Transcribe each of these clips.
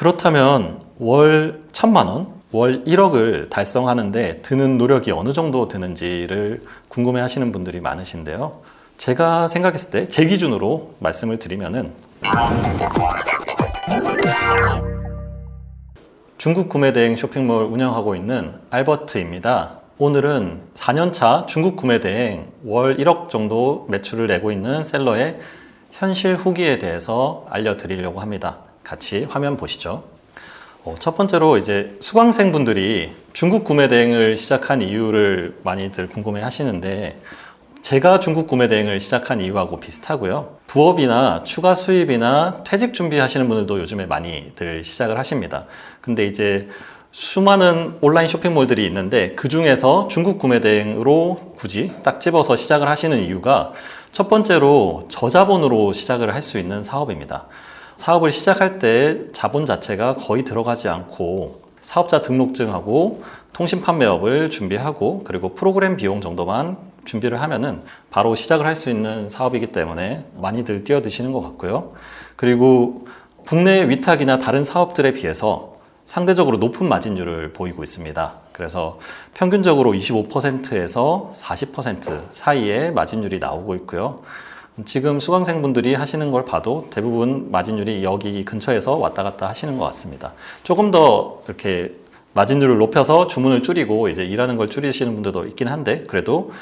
그렇다면 월 천만 원, 월 1억을 달성하는데 드는 노력이 어느 정도 드는지를 궁금해 하시는 분들이 많으신데요. 제가 생각했을 때 제 기준으로 말씀을 드리면은 중국 구매대행 쇼핑몰 운영하고 있는 알버트입니다. 오늘은 4년차 중국 구매대행 월 1억 정도 매출을 내고 있는 셀러의 현실 후기에 대해서 알려드리려고 합니다. 같이 화면 보시죠. 어, 첫 번째로 이제 수강생분들이 중국 구매 대행을 시작한 이유를 많이들 궁금해 하시는데 제가 중국 구매 대행을 시작한 이유하고 비슷하고요. 부업이나 추가 수입이나 퇴직 준비하시는 분들도 요즘에 많이들 시작을 하십니다. 근데 이제 수많은 온라인 쇼핑몰들이 있는데 그 중에서 중국 구매 대행으로 굳이 딱 집어서 시작을 하시는 이유가 첫 번째로 저자본으로 시작을 할 수 있는 사업입니다. 사업을 시작할 때 자본 자체가 거의 들어가지 않고 사업자 등록증하고 통신 판매업을 준비하고 그리고 프로그램 비용 정도만 준비를 하면은 바로 시작을 할 수 있는 사업이기 때문에 많이들 뛰어드시는 것 같고요. 그리고 국내 위탁이나 다른 사업들에 비해서 상대적으로 높은 마진율을 보이고 있습니다. 그래서 평균적으로 25%에서 40% 사이의 마진율이 나오고 있고요. 지금 수강생분들이 하시는 걸 봐도 대부분 마진율이 여기 근처에서 왔다 갔다 하시는 것 같습니다. 조금 더 이렇게 마진율을 높여서 주문을 줄이고 이제 일하는 걸 줄이시는 분들도 있긴 한데 그래도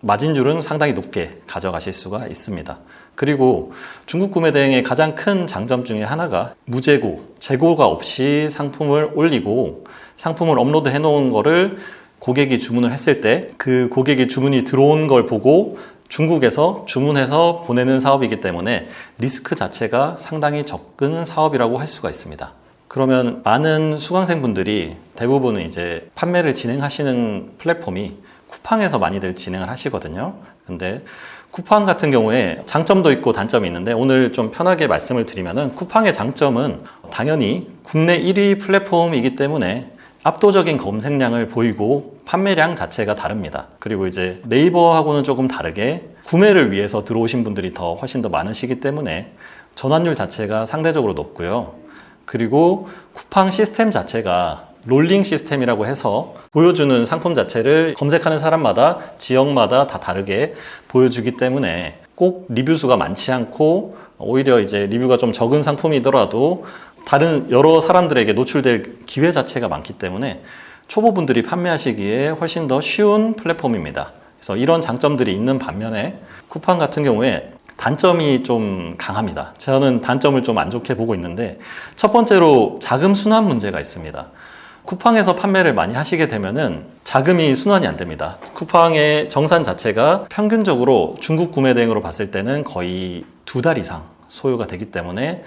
마진율은 상당히 높게 가져가실 수가 있습니다. 그리고 중국 구매 대행의 가장 큰 장점 중에 하나가 무재고, 재고가 없이 상품을 올리고 상품을 업로드 해 놓은 거를 고객이 주문을 했을 때 그 고객이 주문이 들어온 걸 보고 중국에서 주문해서 보내는 사업이기 때문에 리스크 자체가 상당히 적은 사업이라고 할 수가 있습니다. 그러면 많은 수강생분들이 대부분은 이제 판매를 진행하시는 플랫폼이 쿠팡에서 많이들 진행을 하시거든요. 근데 쿠팡 같은 경우에 장점도 있고 단점이 있는데 오늘 좀 편하게 말씀을 드리면은 쿠팡의 장점은 당연히 국내 1위 플랫폼이기 때문에 압도적인 검색량을 보이고 판매량 자체가 다릅니다. 그리고 이제 네이버하고는 조금 다르게 구매를 위해서 들어오신 분들이 더 훨씬 더 많으시기 때문에 전환율 자체가 상대적으로 높고요. 그리고 쿠팡 시스템 자체가 롤링 시스템이라고 해서 보여주는 상품 자체를 검색하는 사람마다 지역마다 다 다르게 보여주기 때문에 꼭 리뷰 수가 많지 않고 오히려 이제 리뷰가 좀 적은 상품이더라도 다른 여러 사람들에게 노출될 기회 자체가 많기 때문에 초보분들이 판매하시기에 훨씬 더 쉬운 플랫폼입니다. 그래서 이런 장점들이 있는 반면에 쿠팡 같은 경우에 단점이 좀 강합니다. 저는 단점을 좀 안 좋게 보고 있는데 첫 번째로 자금 순환 문제가 있습니다. 쿠팡에서 판매를 많이 하시게 되면은 자금이 순환이 안 됩니다. 쿠팡의 정산 자체가 평균적으로 중국 구매 대행으로 봤을 때는 거의 두 달 이상 소요가 되기 때문에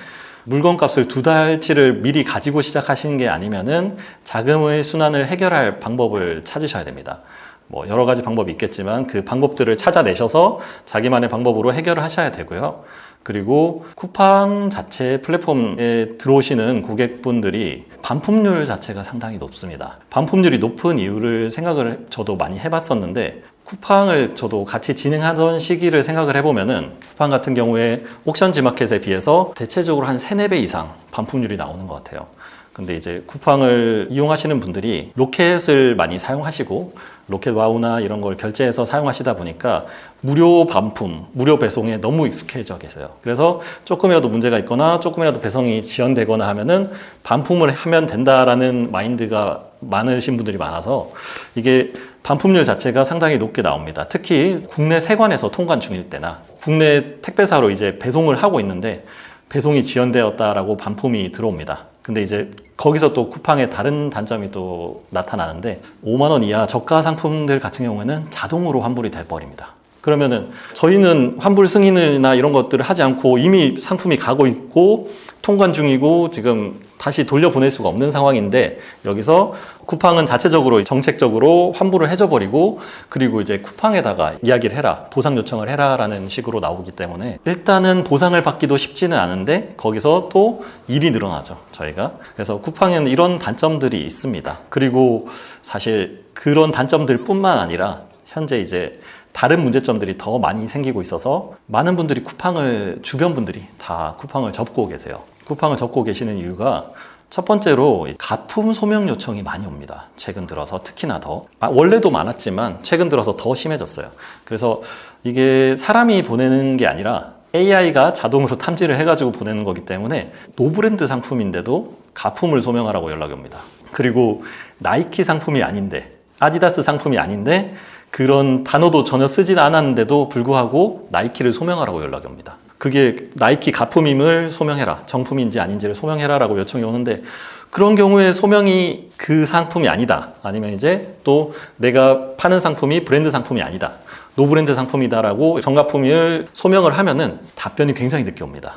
물건 값을 두 달치를 미리 가지고 시작하시는 게 아니면은 자금의 순환을 해결할 방법을 찾으셔야 됩니다. 뭐 여러 가지 방법이 있겠지만 그 방법들을 찾아내셔서 자기만의 방법으로 해결을 하셔야 되고요. 그리고 쿠팡 자체 플랫폼에 들어오시는 고객분들이 반품률 자체가 상당히 높습니다. 반품률이 높은 이유를 생각을 저도 많이 해봤었는데 쿠팡을 저도 같이 진행하던 시기를 생각을 해보면은 쿠팡 같은 경우에 옥션 지마켓에 비해서 대체적으로 한 3, 4배 이상 반품률이 나오는 것 같아요. 근데 이제 쿠팡을 이용하시는 분들이 로켓을 많이 사용하시고 로켓 와우나 이런 걸 결제해서 사용하시다 보니까 무료 반품, 무료 배송에 너무 익숙해져 계세요. 그래서 조금이라도 문제가 있거나 조금이라도 배송이 지연되거나 하면은 반품을 하면 된다라는 마인드가 많으신 분들이 많아서 이게 반품률 자체가 상당히 높게 나옵니다. 특히 국내 세관에서 통관 중일 때나 국내 택배사로 이제 배송을 하고 있는데 배송이 지연되었다라고 반품이 들어옵니다. 근데 이제 거기서 또 쿠팡의 다른 단점이 또 나타나는데 5만 원 이하 저가 상품들 같은 경우에는 자동으로 환불이 돼 버립니다. 그러면은 저희는 환불 승인이나 이런 것들을 하지 않고 이미 상품이 가고 있고 통관 중이고 지금 다시 돌려보낼 수가 없는 상황인데 여기서 쿠팡은 자체적으로 정책적으로 환불을 해줘 버리고 그리고 이제 쿠팡에다가 이야기를 해라 보상 요청을 해라라는 식으로 나오기 때문에 일단은 보상을 받기도 쉽지는 않은데 거기서 또 일이 늘어나죠 저희가. 그래서 쿠팡에는 이런 단점들이 있습니다. 그리고 사실 그런 단점들 뿐만 아니라 현재 이제 다른 문제점들이 더 많이 생기고 있어서 많은 분들이 쿠팡을 주변 분들이 다 쿠팡을 접고 계세요. 쿠팡을 접고 계시는 이유가 첫 번째로 가품 소명 요청이 많이 옵니다. 최근 들어서 특히나 더. 아, 원래도 많았지만 최근 들어서 더 심해졌어요. 그래서 이게 사람이 보내는 게 아니라 AI가 자동으로 탐지를 해가지고 보내는 거기 때문에 노브랜드 상품인데도 가품을 소명하라고 연락이 옵니다. 그리고 나이키 상품이 아닌데, 아디다스 상품이 아닌데, 그런 단어도 전혀 쓰진 않았는데도 불구하고 나이키를 소명하라고 연락이 옵니다. 그게 나이키 가품임을 소명해라. 정품인지 아닌지를 소명해라 라고 요청이 오는데 그런 경우에 소명이 그 상품이 아니다. 아니면 이제 또 내가 파는 상품이 브랜드 상품이 아니다. 노브랜드 상품이다라고 정가품을 소명을 하면은 답변이 굉장히 늦게 옵니다.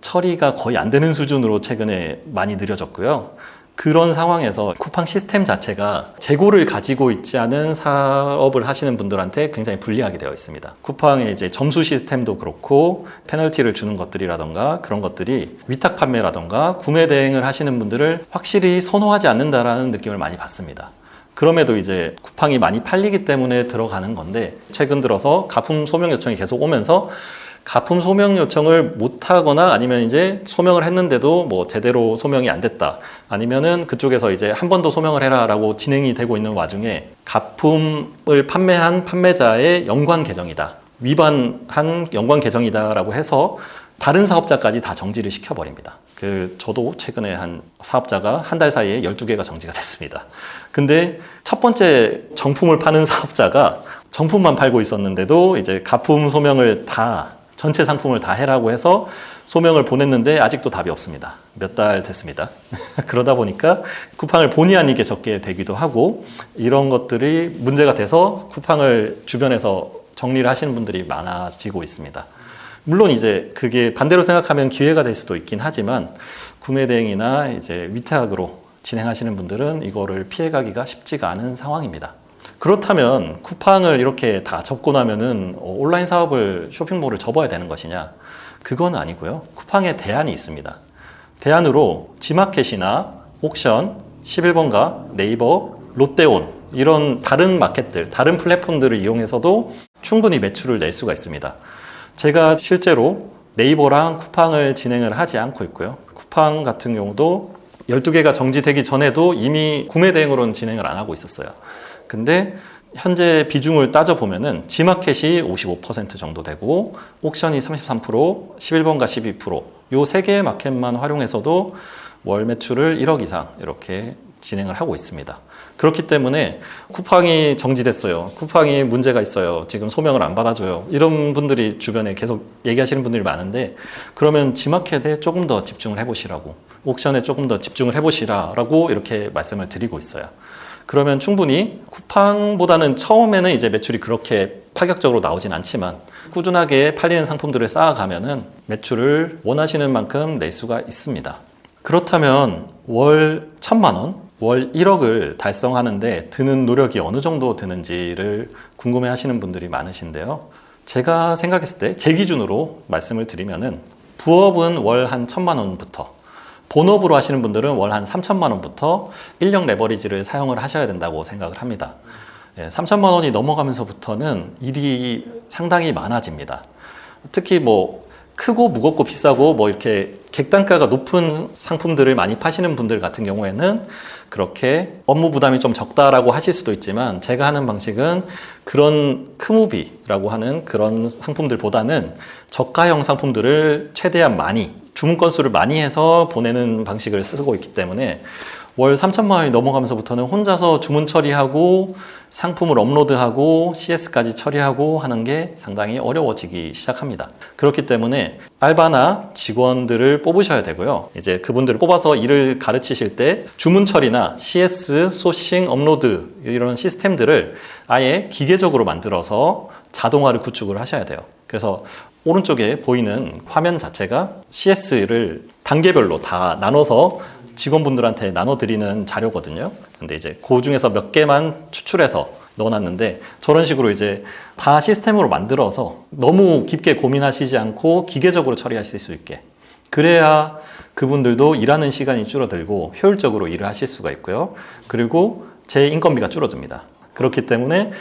처리가 거의 안 되는 수준으로 최근에 많이 느려졌고요. 그런 상황에서 쿠팡 시스템 자체가 재고를 가지고 있지 않은 사업을 하시는 분들한테 굉장히 불리하게 되어 있습니다. 쿠팡의 이제 점수 시스템도 그렇고 페널티를 주는 것들이라던가 그런 것들이 위탁 판매라던가 구매 대행을 하시는 분들을 확실히 선호하지 않는다라는 느낌을 많이 받습니다. 그럼에도 이제 쿠팡이 많이 팔리기 때문에 들어가는 건데 최근 들어서 가품 소명 요청이 계속 오면서 가품 소명 요청을 못 하거나 아니면 이제 소명을 했는데도 뭐 제대로 소명이 안 됐다. 아니면은 그쪽에서 이제 한 번 더 소명을 해라라고 진행이 되고 있는 와중에 가품을 판매한 판매자의 연관 계정이다. 위반한 연관 계정이다라고 해서 다른 사업자까지 다 정지를 시켜버립니다. 그, 저도 최근에 한 사업자가 한 달 사이에 12개가 정지가 됐습니다. 근데 첫 번째 정품을 파는 사업자가 정품만 팔고 있었는데도 이제 가품 소명을 다 전체 상품을 다 해라고 해서 소명을 보냈는데 아직도 답이 없습니다. 몇 달 됐습니다. 그러다 보니까 쿠팡을 본의 아니게 적게 되기도 하고 이런 것들이 문제가 돼서 쿠팡을 주변에서 정리를 하시는 분들이 많아지고 있습니다. 물론 이제 그게 반대로 생각하면 기회가 될 수도 있긴 하지만 구매 대행이나 이제 위탁으로 진행하시는 분들은 이거를 피해가기가 쉽지가 않은 상황입니다. 그렇다면 쿠팡을 이렇게 다 접고 나면은 어, 온라인 사업을 쇼핑몰을 접어야 되는 것이냐? 그건 아니고요. 쿠팡에 대안이 있습니다. 대안으로 지마켓이나 옥션, 11번가, 네이버, 롯데온 이런 다른 마켓들, 다른 플랫폼들을 이용해서도 충분히 매출을 낼 수가 있습니다. 제가 실제로 네이버랑 쿠팡을 진행을 하지 않고 있고요. 쿠팡 같은 경우도 12개가 정지되기 전에도 이미 구매 대행으로는 진행을 안 하고 있었어요. 근데 현재 비중을 따져보면은 지마켓이 55% 정도 되고 옥션이 33%, 11번가 12%, 요 세 개의 마켓만 활용해서도 월 매출을 1억 이상 이렇게 진행을 하고 있습니다. 그렇기 때문에 쿠팡이 정지됐어요. 쿠팡이 문제가 있어요. 지금 소명을 안 받아줘요. 이런 분들이 주변에 계속 얘기하시는 분들이 많은데 그러면 지마켓에 조금 더 집중을 해보시라고 옥션에 조금 더 집중을 해보시라라고 이렇게 말씀을 드리고 있어요. 그러면 충분히 쿠팡보다는 처음에는 이제 매출이 그렇게 파격적으로 나오진 않지만 꾸준하게 팔리는 상품들을 쌓아가면은 매출을 원하시는 만큼 낼 수가 있습니다. 그렇다면 월 천만 원, 월 1억을 달성하는데 드는 노력이 어느 정도 드는지를 궁금해 하시는 분들이 많으신데요. 제가 생각했을 때 제 기준으로 말씀을 드리면은 부업은 월 한 천만 원부터 본업으로 하시는 분들은 월 한 3천만 원부터 인력 레버리지를 사용을 하셔야 된다고 생각을 합니다. 예, 3천만 원이 넘어가면서부터는 일이 상당히 많아집니다. 특히 뭐 크고 무겁고 비싸고 뭐 이렇게 객단가가 높은 상품들을 많이 파시는 분들 같은 경우에는 그렇게 업무 부담이 좀 적다라고 하실 수도 있지만 제가 하는 방식은 그런 크무비라고 하는 그런 상품들보다는 저가형 상품들을 최대한 많이 주문 건수를 많이 해서 보내는 방식을 쓰고 있기 때문에 월 3천만 원이 넘어가면서부터는 혼자서 주문 처리하고 상품을 업로드하고 CS까지 처리하고 하는 게 상당히 어려워지기 시작합니다. 그렇기 때문에 알바나 직원들을 뽑으셔야 되고요. 이제 그분들을 뽑아서 일을 가르치실 때 주문 처리나 CS, 소싱, 업로드 이런 시스템들을 아예 기계적으로 만들어서 자동화를 구축을 하셔야 돼요. 그래서 오른쪽에 보이는 화면 자체가 CS를 단계별로 다 나눠서 직원분들한테 나눠드리는 자료거든요. 근데 이제 그 중에서 몇 개만 추출해서 넣어놨는데 저런 식으로 이제 다 시스템으로 만들어서 너무 깊게 고민하시지 않고 기계적으로 처리하실 수 있게 그래야 그분들도 일하는 시간이 줄어들고 효율적으로 일을 하실 수가 있고요. 그리고 제 인건비가 줄어듭니다. 그렇기 때문에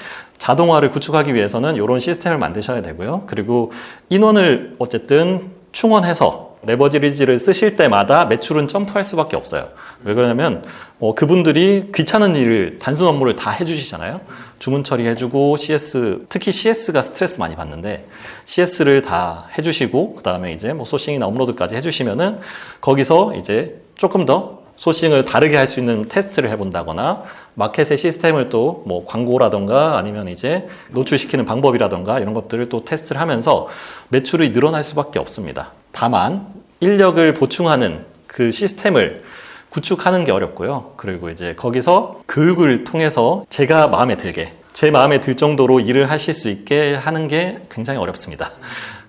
자동화를 구축하기 위해서는 이런 시스템을 만드셔야 되고요. 그리고 인원을 어쨌든 충원해서 레버리지를 쓰실 때마다 매출은 점프할 수밖에 없어요. 왜 그러냐면 어, 그분들이 귀찮은 일을 단순 업무를 다 해주시잖아요. 주문 처리해주고 CS 특히 CS가 스트레스 많이 받는데 CS를 다 해주시고 그 다음에 이제 뭐 소싱이나 업로드까지 해주시면은 거기서 이제 조금 더 소싱을 다르게 할 수 있는 테스트를 해본다거나 마켓의 시스템을 또 뭐 광고라던가 아니면 이제 노출시키는 방법이라던가 이런 것들을 또 테스트를 하면서 매출이 늘어날 수밖에 없습니다. 다만 인력을 보충하는 그 시스템을 구축하는 게 어렵고요. 그리고 이제 거기서 교육을 통해서 제가 마음에 들게 제 마음에 들 정도로 일을 하실 수 있게 하는 게 굉장히 어렵습니다.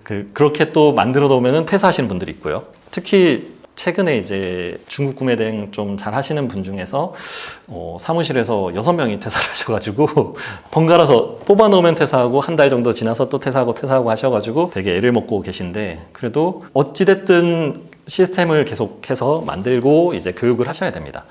그 그렇게 또 만들어 놓으면 퇴사하시는 분들이 있고요. 특히 최근에 이제 중국 구매 대행 좀 잘 하시는 분 중에서 어, 사무실에서 여섯 명이 퇴사를 하셔가지고 번갈아서 뽑아 놓으면 퇴사하고 한 달 정도 지나서 또 퇴사하고 퇴사하고 하셔가지고 되게 애를 먹고 계신데 그래도 어찌됐든 시스템을 계속해서 만들고 이제 교육을 하셔야 됩니다.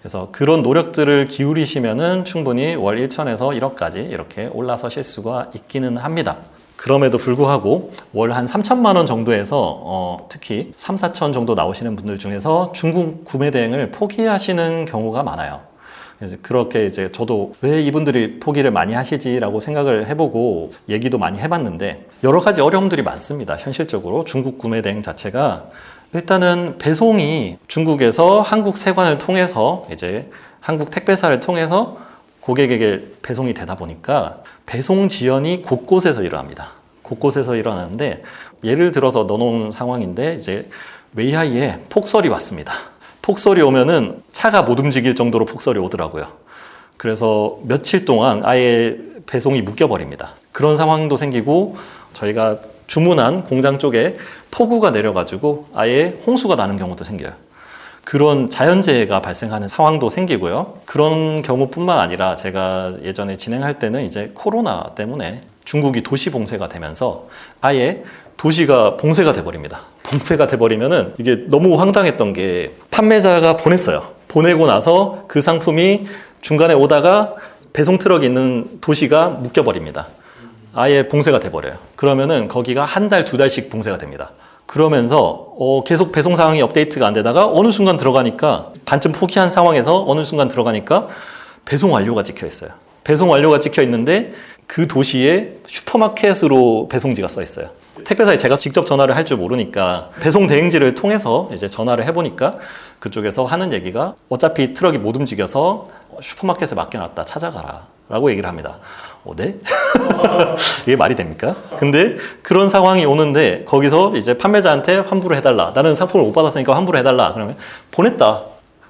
그래서 그런 노력들을 기울이시면은 충분히 월 1천에서 1억까지 이렇게 올라서실 수가 있기는 합니다. 그럼에도 불구하고 월 한 3천만 원 정도에서 어, 특히 3, 4천 정도 나오시는 분들 중에서 중국 구매 대행을 포기하시는 경우가 많아요. 그렇게 이제 저도 왜 이분들이 포기를 많이 하시지라고 생각을 해보고 얘기도 많이 해봤는데 여러 가지 어려움들이 많습니다. 현실적으로 중국 구매 대행 자체가 일단은 배송이 중국에서 한국 세관을 통해서 이제 한국 택배사를 통해서 고객에게 배송이 되다 보니까 배송 지연이 곳곳에서 일어납니다. 곳곳에서 일어나는데 예를 들어서 넣어놓은 상황인데 이제 웨이하이에 폭설이 왔습니다. 폭설이 오면은 차가 못 움직일 정도로 폭설이 오더라고요. 그래서 며칠 동안 아예 배송이 묶여버립니다. 그런 상황도 생기고 저희가 주문한 공장 쪽에 폭우가 내려가지고 아예 홍수가 나는 경우도 생겨요. 그런 자연재해가 발생하는 상황도 생기고요. 그런 경우뿐만 아니라 제가 예전에 진행할 때는 이제 코로나 때문에 중국이 도시 봉쇄가 되면서 아예 도시가 봉쇄가 돼버립니다. 봉쇄가 돼버리면은 이게 너무 황당했던 게 판매자가 보냈어요. 보내고 나서 그 상품이 중간에 오다가 배송 트럭이 있는 도시가 묶여버립니다. 아예 봉쇄가 돼버려요. 그러면은 거기가 한 달, 두 달씩 봉쇄가 됩니다. 그러면서 어, 계속 배송 상황이 업데이트가 안 되다가 어느 순간 들어가니까 반쯤 포기한 상황에서 어느 순간 들어가니까 배송 완료가 찍혀 있어요. 배송 완료가 찍혀 있는데 그 도시에 슈퍼마켓으로 배송지가 써 있어요. 택배사에 제가 직접 전화를 할 줄 모르니까 배송 대행지를 통해서 이제 전화를 해보니까 그쪽에서 하는 얘기가 어차피 트럭이 못 움직여서 슈퍼마켓에 맡겨놨다 찾아가라 라고 얘기를 합니다. 어, 네? 이게 말이 됩니까? 근데 그런 상황이 오는데 거기서 이제 판매자한테 환불을 해달라. 나는 상품을 못 받았으니까 환불을 해달라. 그러면 보냈다.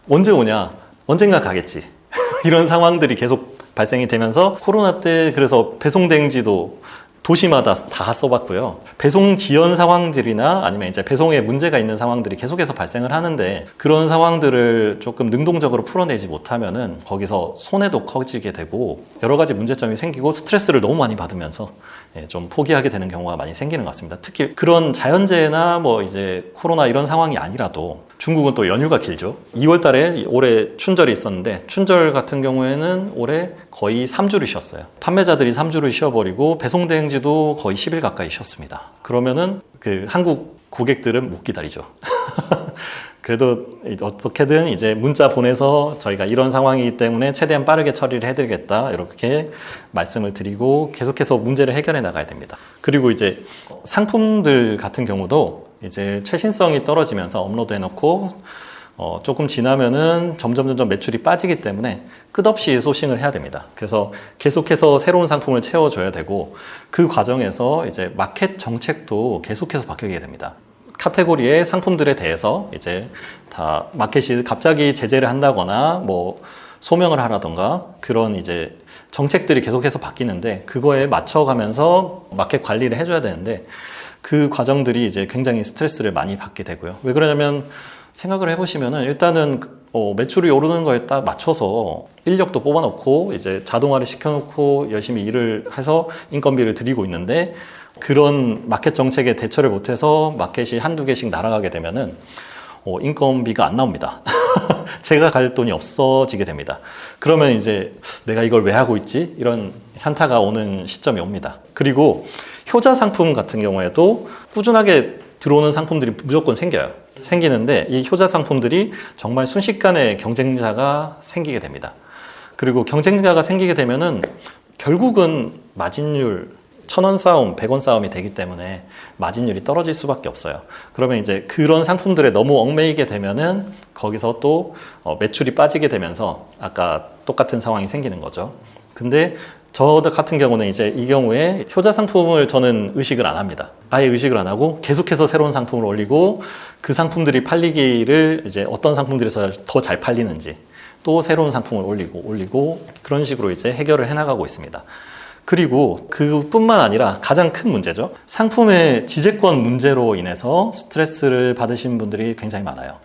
언제 오냐? 언젠가 가겠지. 이런 상황들이 계속 발생이 되면서 코로나 때 그래서 배송 대행지도 도시마다 다 써봤고요. 배송 지연 상황들이나 아니면 이제 배송에 문제가 있는 상황들이 계속해서 발생을 하는데 그런 상황들을 조금 능동적으로 풀어내지 못하면은 거기서 손해도 커지게 되고 여러 가지 문제점이 생기고 스트레스를 너무 많이 받으면서 예, 좀 포기하게 되는 경우가 많이 생기는 것 같습니다. 특히 그런 자연재해나 뭐 이제 코로나 이런 상황이 아니라도 중국은 또 연휴가 길죠. 2월 달에 올해 춘절이 있었는데 춘절 같은 경우에는 올해 거의 3주를 쉬었어요. 판매자들이 3주를 쉬어버리고 배송 대행 지도 거의 10일 가까이 쉬었습니다. 그러면은 그 한국 고객들은 못 기다리죠. 그래도 어떻게든 이제 문자 보내서 저희가 이런 상황이기 때문에 최대한 빠르게 처리를 해드리겠다 이렇게 말씀을 드리고 계속해서 문제를 해결해 나가야 됩니다. 그리고 이제 상품들 같은 경우도 이제 최신성이 떨어지면서 업로드 해놓고 어, 조금 지나면은 점점 점점 매출이 빠지기 때문에 끝없이 소싱을 해야 됩니다. 그래서 계속해서 새로운 상품을 채워줘야 되고 그 과정에서 이제 마켓 정책도 계속해서 바뀌게 됩니다. 카테고리의 상품들에 대해서 이제 다 마켓이 갑자기 제재를 한다거나 뭐 소명을 하라던가 그런 이제 정책들이 계속해서 바뀌는데 그거에 맞춰가면서 마켓 관리를 해줘야 되는데 그 과정들이 이제 굉장히 스트레스를 많이 받게 되고요. 왜 그러냐면 생각을 해보시면은 일단은 어, 매출이 오르는 거에 딱 맞춰서 인력도 뽑아놓고 이제 자동화를 시켜놓고 열심히 일을 해서 인건비를 드리고 있는데 그런 마켓 정책에 대처를 못해서 마켓이 한두 개씩 날아가게 되면은 어, 인건비가 안 나옵니다. 제가 갈 돈이 없어지게 됩니다. 그러면 이제 내가 이걸 왜 하고 있지? 이런 현타가 오는 시점이 옵니다. 그리고 효자 상품 같은 경우에도 꾸준하게 들어오는 상품들이 무조건 생겨요. 생기는데 이 효자 상품들이 정말 순식간에 경쟁자가 생기게 됩니다. 그리고 경쟁자가 생기게 되면은 결국은 마진율 천 원 싸움, 백 원 싸움이 되기 때문에 마진율이 떨어질 수밖에 없어요. 그러면 이제 그런 상품들에 너무 얽매이게 되면은 거기서 또 어, 매출이 빠지게 되면서 아까 똑같은 상황이 생기는 거죠. 근데 저 같은 경우는 이제 이 경우에 효자 상품을 저는 의식을 안 합니다. 아예 의식을 안 하고 계속해서 새로운 상품을 올리고 그 상품들이 팔리기를 이제 어떤 상품들에서 더 잘 팔리는지 또 새로운 상품을 올리고 올리고 그런 식으로 이제 해결을 해 나가고 있습니다. 그리고 그뿐만 아니라 가장 큰 문제죠. 상품의 지재권 문제로 인해서 스트레스를 받으신 분들이 굉장히 많아요.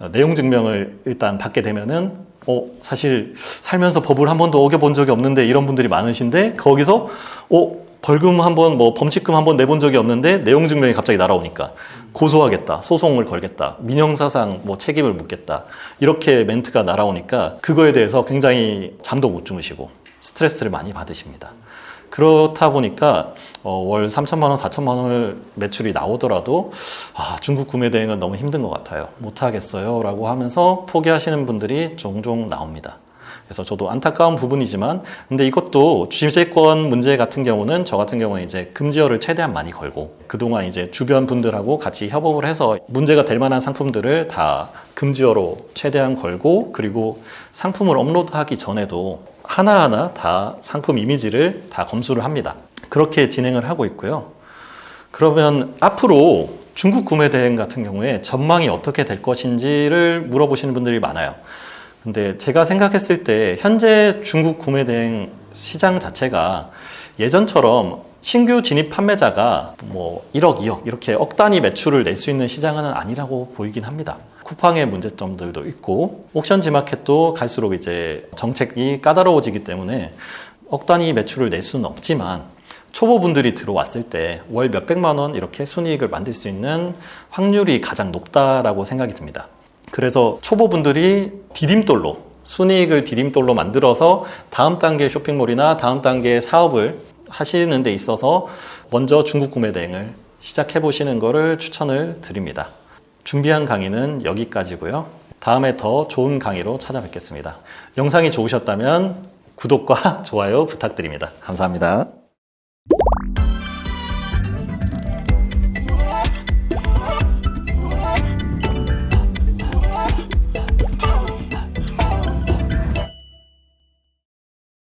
어, 내용 증명을 일단 받게 되면은 어 사실 살면서 법을 한 번도 어겨본 적이 없는데 이런 분들이 많으신데 거기서 어 벌금 한번 뭐 범칙금 한번 내본 적이 없는데 내용 증명이 갑자기 날아오니까 고소하겠다 소송을 걸겠다 민형사상 뭐 책임을 묻겠다 이렇게 멘트가 날아오니까 그거에 대해서 굉장히 잠도 못 주무시고 스트레스를 많이 받으십니다. 그렇다 보니까 어, 월 3천만 원, 4천만 원을 매출이 나오더라도 아, 중국 구매 대행은 너무 힘든 것 같아요. 못 하겠어요라고 하면서 포기하시는 분들이 종종 나옵니다. 그래서 저도 안타까운 부분이지만 근데 이것도 주식재권 문제 같은 경우는 저 같은 경우는 이제 금지어를 최대한 많이 걸고 그동안 이제 주변 분들하고 같이 협업을 해서 문제가 될 만한 상품들을 다 금지어로 최대한 걸고 그리고 상품을 업로드하기 전에도 하나하나 다 상품 이미지를 다 검수를 합니다. 그렇게 진행을 하고 있고요. 그러면 앞으로 중국 구매 대행 같은 경우에 전망이 어떻게 될 것인지를 물어보시는 분들이 많아요. 근데 제가 생각했을 때 현재 중국 구매 대행 시장 자체가 예전처럼 신규 진입 판매자가 뭐 1억, 2억 이렇게 억 단위 매출을 낼 수 있는 시장은 아니라고 보이긴 합니다. 쿠팡의 문제점들도 있고 옥션 지마켓도 갈수록 이제 정책이 까다로워지기 때문에 억 단위 매출을 낼 수는 없지만 초보분들이 들어왔을 때 월 몇백만 원 이렇게 순이익을 만들 수 있는 확률이 가장 높다라고 생각이 듭니다. 그래서 초보분들이 디딤돌로 순이익을 디딤돌로 만들어서 다음 단계 쇼핑몰이나 다음 단계 사업을 하시는 데 있어서 먼저 중국 구매 대행을 시작해 보시는 것을 추천을 드립니다. 준비한 강의는 여기까지고요. 다음에 더 좋은 강의로 찾아뵙겠습니다. 영상이 좋으셨다면 구독과 좋아요 부탁드립니다. 감사합니다.